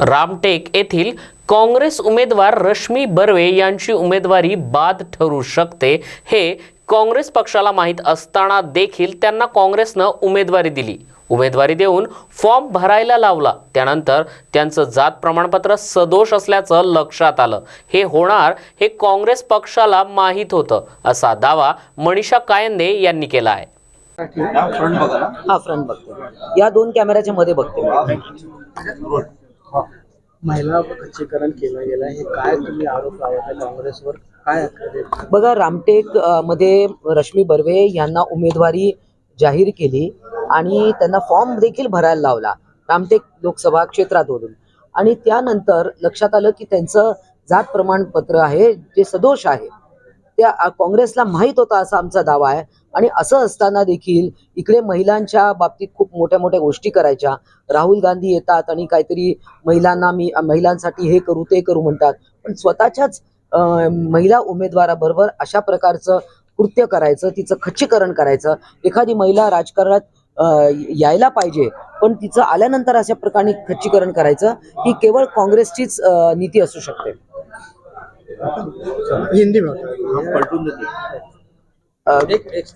रामटेक येथील काँग्रेस उमेदवार रश्मी बर्वे यांची उमेदवारी बाद ठरू शकते हे काँग्रेस पक्षाला माहीत असताना देखील त्यांना काँग्रेसनं उमेदवारी दिली. उमेदवारी देऊन फॉर्म भरायला लावला. त्यानंतर त्यांचं जात प्रमाणपत्र सदोष असल्याचं लक्षात आलं. हे होणार हे काँग्रेस पक्षाला माहीत होतं असा दावा मनीषा कायंदे यांनी केला आहे. हा फ्रंट बघते. या दोन कॅमेऱ्याच्या मध्ये बघते. महिला खच्चीकरण केलं गेलं हे काय तुम्ही आरोप लावत काँग्रेसवर? काय? बघा रामटेकमध्ये रश्मी बर्वे यांना उमेदवारी जाहीर केली आणि त्यांना फॉर्म देखील भरायला लावला रामटेक लोकसभा क्षेत्रातून. आणि त्यानंतर लक्षात आलं की त्यांचं जात प्रमाणपत्र आहे जे सदोष आहे. त्या काँग्रेसला माहीत होता असा आमचा दावा आहे. आणि असं असताना देखील इकडे महिलांच्या बाबतीत खूप मोठ्या मोठ्या गोष्टी करायच्या. राहुल गांधी येतात आणि काहीतरी महिलांना मी महिलांसाठी हे करू ते करू म्हणतात. पण स्वतःच्याच महिला उमेदवाराबरोबर अशा प्रकारचं कृत्य करायचं तिचं खच्चीकरण करायचं. एखादी महिला राजकारणात अ, यायला पाहिजे पण तिचं आल्यानंतर अशा प्रकारे खच्चीकरण करायचं ही केवळ काँग्रेसचीच नीती असू शकते. हिंदी एक एक